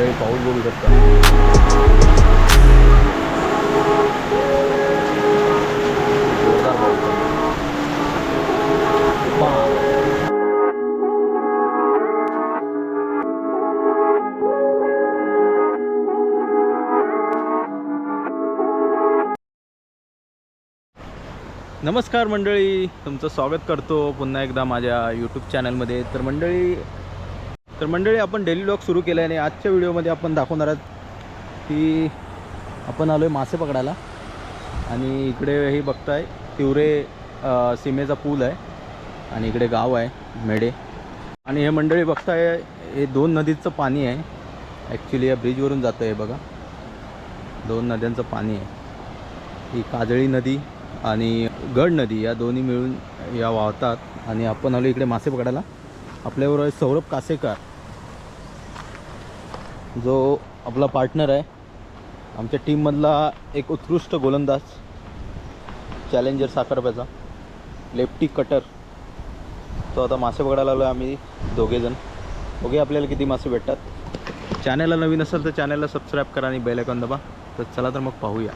मंडळी पाऊस बघू शकता नमस्कार मंडळी तुमचं स्वागत करतो पुन्हा एकदा माझ्या यूट्यूब चॅनलमध्ये तर मंडळी तर मंडळी आपण डेली ब्लॉग सुरू केलं आहे आणि आजच्या व्हिडिओमध्ये आपण दाखवणार आहोत की आपण आलो आहे मासे पकडायला. आणि इकडे हे बघताय तिवरे सीमेचा पूल आहे आणि इकडे गाव आहे मेडे आणि हे मंडळी बघताय हे दोन नदीचं पाणी आहे. ॲक्च्युली या ब्रिजवरून जातं आहे बघा. दोन नद्यांचं पाणी आहे. ही काजळी नदी आणि गड नदी या दोन्ही मिळून या वाहतात. आणि आपण आलो इकडे मासे पकडायला. आपल्याबरोबर सौरभ कासेकर. जो आपला पार्टनर आहे. आमच्या टीममधला एक उत्कृष्ट गोलंदाज चॅलेंजर साखरप्याचा लेफ्टी कटर तो आता मासे पकडायला आलो आहे आम्ही दोघेजण. ओके आपल्याला किती मासे भेटतात. चॅनलला नवीन असेल तर चॅनलला सबस्क्राईब करा आणि बेल आयकॉन दबा. तर चला तर मग पाहूया.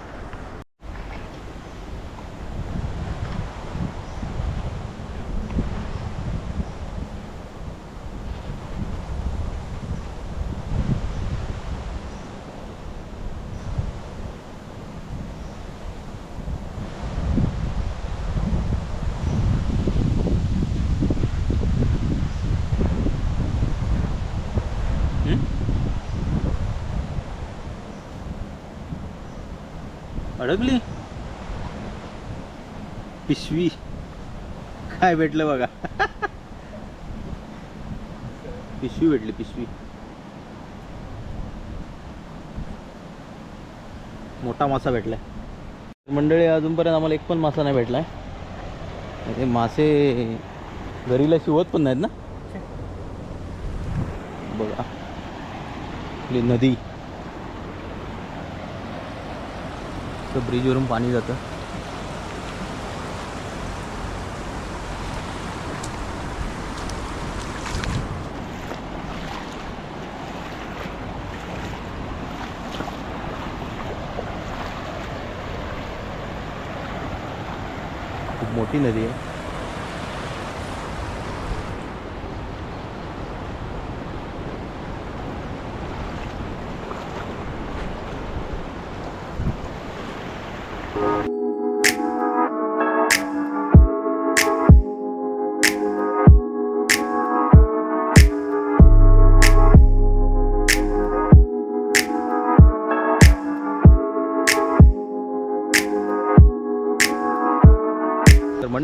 अडकली? पिशवी. काय भेटलं बघा? पिशवी भेटली पिशवी. मोठा मासा भेटलाय. मंडळी अजूनपर्यंत आम्हाला एक पण मासा नाही भेटलाय. ते मासे घरीला शिवत पण नाहीत ना? बघा. आपली नदी. ब्रिज ब्रिजवरून पाणी जातं. खूप मोठी नदी आहे.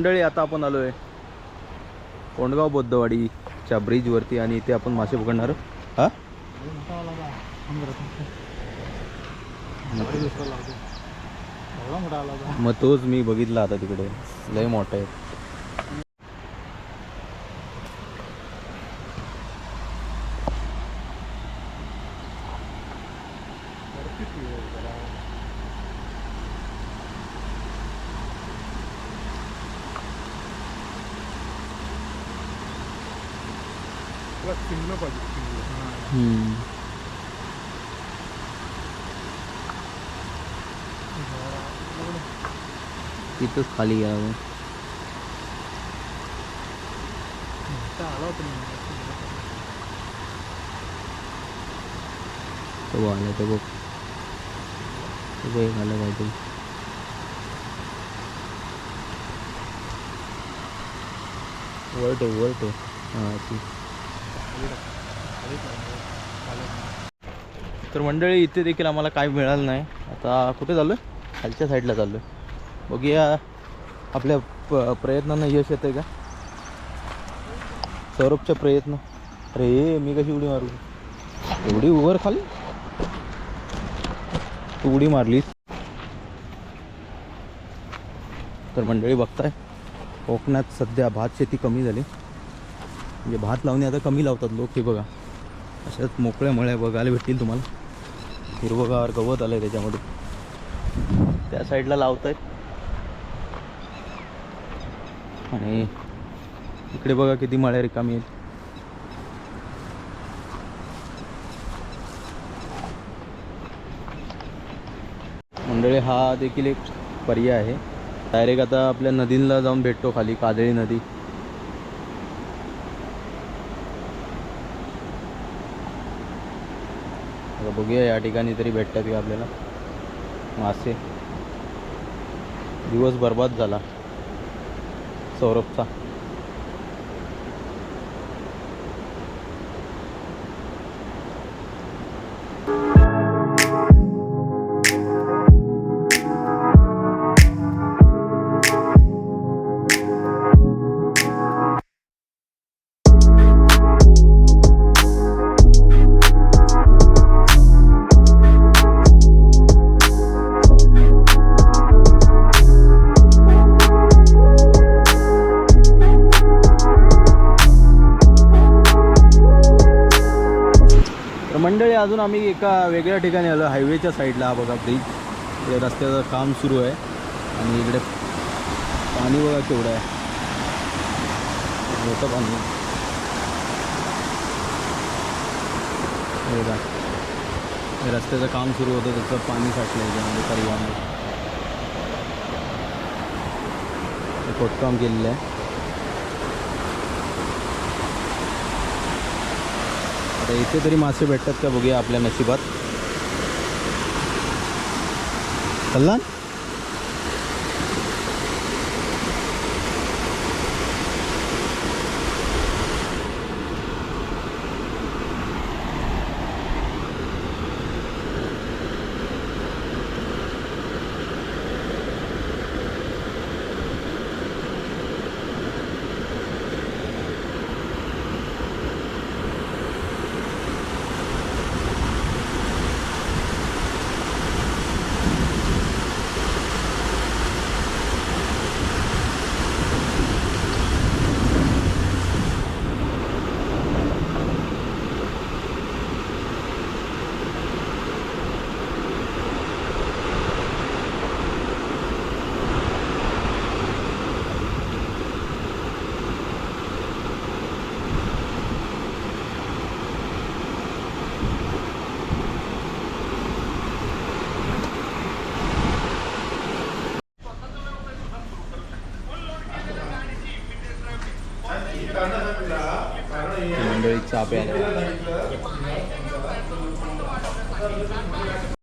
मंडळी आता आपण आलो आहे कोंडगाव बौद्धवाडीच्या ब्रिजवरती आणि इथे आपण मासे पकडणार. हा? मग तोच मी बघितला आता तिकडे. लय मोठा आहे. हम्म. तिथंच खाली गेला तो. तो आला तो बघ. तो बघ एक आला काहीतरी. वर्ट आहे हां ती. तर मंडळी इथे देखील आम्हाला काय मिळालं नाही. आता कुठे चाललो आहे खालच्या साईडला चाललो आहे बघूया आपल्या प प्रयत्नांना यश येतं का? सौरभच्या प्रयत्न. अरे मी कशी उडी मारू? एवढी उभर खाली? तू उडी मारलीस. तर मंडळी बघताय कोकणात सध्या भात शेती कमी झाली. म्हणजे भात लावणे आता कमी लावतात लोक. हे बघा. अशाच मोकळ्या मळ्या बघायला भेटतील तुम्हाला. हिरवगार गवत आलं आहे त्याच्यामध्ये. त्या साईडला लावत आहेत आणि इकडे बघा किती मळ्या रिकामी आहेत. मंडळी हा देखील एक पर्याय आहे. डायरेक्ट आता आपल्या नदीला जाऊन भेटतो खाली कादळी नदी. आता बघूया या ठिकाणी तरी भेटतात का आपल्याला. मासे. दिवस बर्बाद झाला. सौरभचा. अजून आम्ही एका वेगळ्या ठिकाणी आलो हायवेच्या साईडला हा बघा ब्रिज ते रस्त्याचं काम सुरू आहे. आणि इकडे पाणी बघा केवढं आहे. मोठं पाणी हे बघा. रस्त्याचं काम सुरू होतं त्याचं पाणी साठलं याच्यामध्ये म्हणजे परिवारामध्ये हे खोदकाम केलेलं आहे. आता इथे तरी मासे भेटतात का बघूया आपल्या नशिबात. कल्याण? ती मंडळी चहा प्यायला